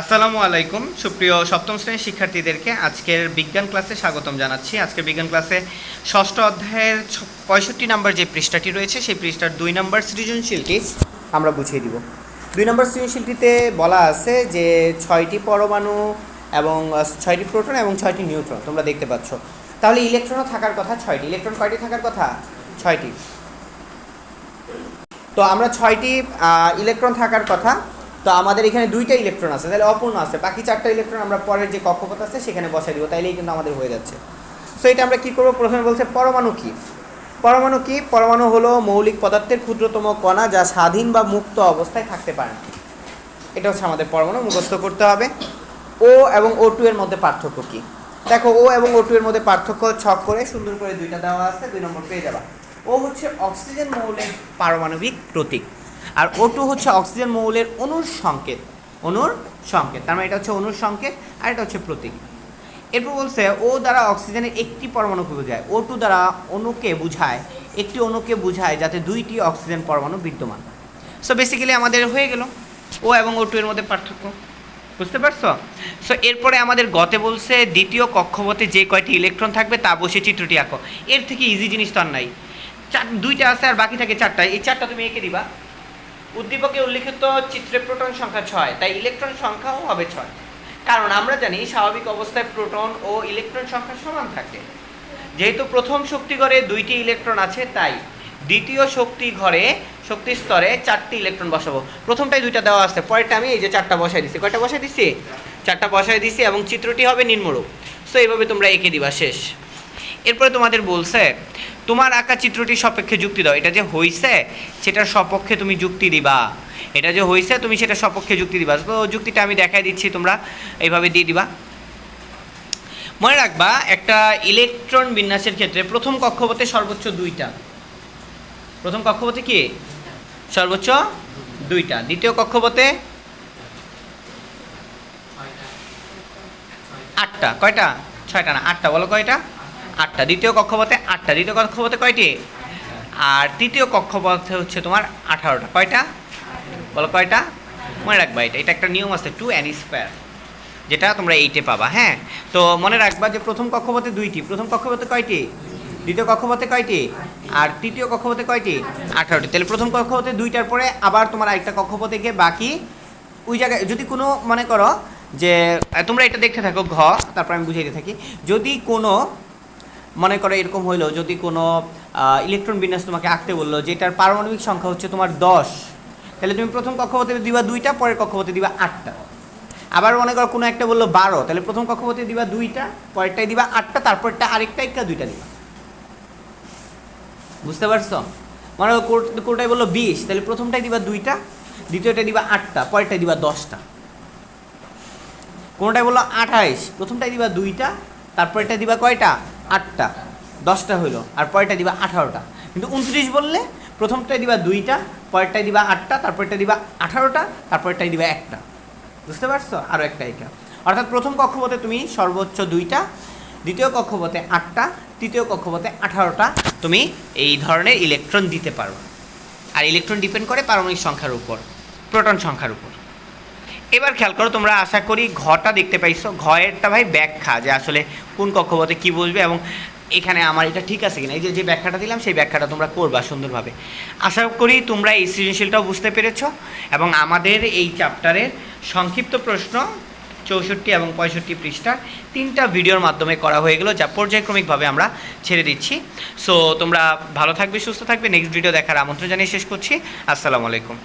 আসসালামু আলাইকুম। সুপ্রিয় সপ্তম শ্রেণির শিক্ষার্থীদেরকে আজকের বিজ্ঞান ক্লাসে স্বাগতম জানাচ্ছি। আজকের বিজ্ঞান ক্লাসে ষষ্ঠ অধ্যায়ের পঁয়ষট্টি নম্বর যে পৃষ্ঠাটি রয়েছে, সেই পৃষ্ঠার দুই নম্বর সৃজনশীলটি আমরা বুঝিয়ে দিব। দুই নম্বর সৃজনশীলটিতে বলা আছে যে ছয়টি পরমাণু এবং ছয়টি প্রোটন এবং ছয়টি নিউট্রন, তোমরা দেখতে পাচ্ছ। তাহলে ইলেকট্রনও থাকার কথা, ছয়টি। ইলেকট্রন কয়টি থাকার কথা? ছয়টি। তো আমরা ছয়টি ইলেকট্রন থাকার কথা তো আমাদের এখানে দুইটা ইলেকট্রন আছে, তাহলে অপূর্ণ আছে। বাকি চারটা ইলেকট্রন আমরা পরের যে কক্ষপথ আছে, সেখানে বসাই দিব, তাইলেই কিন্তু আমাদের হয়ে যাচ্ছে। সো এটা আমরা কি করব? প্রথমে বলছে পরমাণু কি? পরমাণু কি? পরমাণু হলো মৌলিক পদার্থের ক্ষুদ্রতম কণা যা স্বাধীন বা মুক্ত অবস্থায় থাকতে পারে। না এটা হচ্ছে আমাদের পরমাণু, মুখস্থ করতে হবে। ও এবং ও টু এর মধ্যে পার্থক্য কি? দেখো ও এবং ও টু এর মধ্যে পার্থক্য ছক করে, সুন্দর করে দুইটা দেওয়া আছে, দুই নম্বর পেয়ে যাবা। ও হচ্ছে অক্সিজেন মৌলের পারমাণবিক প্রতীক। আর ও টু হচ্ছে অক্সিজেন মৌলের অণুর সংকেত। অণুর সংকেত। তার মানে এটা হচ্ছে অণুর সংকেত আর এটা হচ্ছে প্রতীক। এরপর বলছে ও দ্বারা অক্সিজেনের একটি পরমাণুকে বোঝায়? ও টু দ্বারা অণুকে বোঝায়, একটি অণুকে বোঝায় যাতে দুইটি অক্সিজেন পরমাণু বিদ্যমান। সো বেসিক্যালি আমাদের হয়ে গেল। ও এবং ও টু এর মধ্যে পার্থক্য। বুঝতে পারছ? সো এরপরে আমাদের গতে বলছে, দ্বিতীয় কক্ষপথে যে কয়টি ইলেকট্রন থাকবে তা বসে চিত্রটি আঁকো। এর থেকে ইজি জিনিস তো আর নাই। চার, দুইটা আছে আর বাকি থাকে চারটা। এই চারটা তুমি এঁকে দিবা। উদ্দীপকে উল্লিখিত চিত্রে প্রোটন সংখ্যা ছয়, তাই ইলেকট্রন সংখ্যাও হবে ছয়। কারণ আমরা জানি স্বাভাবিক অবস্থায় প্রোটন ও ইলেকট্রন সংখ্যা সমান থাকে। যেহেতু প্রথম শক্তি ঘরে দুইটি ইলেকট্রন আছে, তাই দ্বিতীয় শক্তি ঘরে শক্তি স্তরে চারটি ইলেকট্রন বসাবো। প্রথমটাই দুইটা দেওয়া আছে, পরেরটা আমি এই যে চারটা বসাই দিছি। কয়টা বসাই দিছি? চারটা বসাই দিছি এবং চিত্রটি হবে নিম্নরূপ। সো এইভাবে তোমরা এঁকে দিবা শেষ। এরপরে তোমাদের বলছে তোমার আঁকা চিত্রটির সপক্ষে যুক্তি দাও। এটা যে হইছে, সেটার সপক্ষে তুমি যুক্তি দিবা। এটা যে হইছে, তুমি সেটা সপক্ষে যুক্তি দিবা। তো যুক্তিটা আমি দেখাই দিচ্ছি, তোমরা এইভাবে দিয়ে দিবা। মনে রাখবা, একটা ইলেকট্রন বিন্যাসের ক্ষেত্রে প্রথম কক্ষপথে সর্বোচ্চ দুইটা। প্রথম কক্ষপথে কি? সর্বোচ্চ দুইটা। দ্বিতীয় কক্ষপথে আটটা। কয়টা? ছয়টা না, আটটা। বলো কয়টা? আটটা, দ্বিতীয় কক্ষপথে আটটা, দ্বিতীয় কক্ষপথে কয়টি? আর তৃতীয় কক্ষপথে হচ্ছে তোমার আঠারোটা, কয়টা? বলো কয়টা? মনে রাখবা এটা এটা একটা নিয়ম আছে টু অ্যানি স্কোয়ার যেটা তোমরা এইটে পাবা হ্যাঁ? তো মনে রাখবা যে প্রথম কক্ষপথে দুইটি, প্রথম কক্ষপথে কয়টি? দ্বিতীয় কক্ষপথে কয়টি? আর তৃতীয় কক্ষপথে কয়টি? আঠারোটি, তাহলে প্রথম কক্ষপথে দুইটার পরে আবার তোমার আরেকটা কক্ষপথে গিয়ে বাকি ওই জায়গায়, যদি কোনো মনে করো যে, তোমরা এটা দেখতে থাকো ঘ, তারপর আমি বুঝাইতে থাকি, যদি কোনো মনে করো এরকম হইল, যদি কোনো ইলেকট্রন বিন্যাস তোমাকে আঁকতে বলল, যেটার পারমাণবিক সংখ্যা হচ্ছে তোমার দশ, তাহলে তুমি প্রথম কক্ষপথে দিবা দুইটা, পরের কক্ষপথে দিবা আটটা। আবার মনে করো কোনো একটা বলল বারো, তাহলে প্রথম কক্ষপথে দিবা দুইটা পরেরটাই দিবা আটটা, তারপরটা আরেকটা একটা দুইটা দিবা। বুঝতে পারছ? মনে কোর- কোনটাই বলল বিশ, তাহলে প্রথমটাই দিবা দুইটা দ্বিতীয়টা দিবা আটটা পরেরটাই দিবা দশটা। কোনটাই বলল আঠাইশ প্রথমটাই দিবা দুইটা তারপরেরটা দিবা কয়টা? আটটা, দশটা হইল, আর পরেরটা দিবা আঠারোটা। কিন্তু উনত্রিশ বললে প্রথমটাই দিবা দুইটা পরেরটাই দিবা আটটা তারপরেরটা দিবা আঠারোটা তারপরেরটাই দিবা একটা। বুঝতে পারছ? আরও একটা এটা অর্থাৎ প্রথম কক্ষপথে তুমি সর্বোচ্চ দুইটা, দ্বিতীয় কক্ষপথে আটটা, তৃতীয় কক্ষপথে আঠারোটা, তুমি এই ধরনের ইলেকট্রন দিতে পারো। আর ইলেকট্রন ডিপেন্ড করে পারমাণবিক সংখ্যার উপর প্রোটন সংখ্যার উপর। এবার খেয়াল করো, তোমরা আশা করি ঘটা দেখতে পাইছো। ঘয়েরটা ভাই ব্যাখ্যা যে আসলে কোন কক্ষপথে কি বলবে এবং এখানে আমার এটা ঠিক আছে কিনা। এই যে যে ব্যাখ্যাটা দিলাম, সেই ব্যাখ্যাটা তোমরা করবা সুন্দরভাবে। আশা করি তোমরা এই সৃজনশীলটাও বুঝতে পেরেছ এবং আমাদের এই চ্যাপ্টারের সংক্ষিপ্ত প্রশ্ন চৌষট্টি এবং পঁয়ষট্টি পৃষ্ঠার তিনটা ভিডিওর মাধ্যমে করা হয়ে গেলো, যা পর্যায়ক্রমিকভাবে আমরা ছেড়ে দিচ্ছি। সো তোমরা ভালো থাকবে, সুস্থ থাকবে। নেক্সট ভিডিও দেখার আমন্ত্রণ জানিয়ে শেষ করছি। আসসালামু আলাইকুম।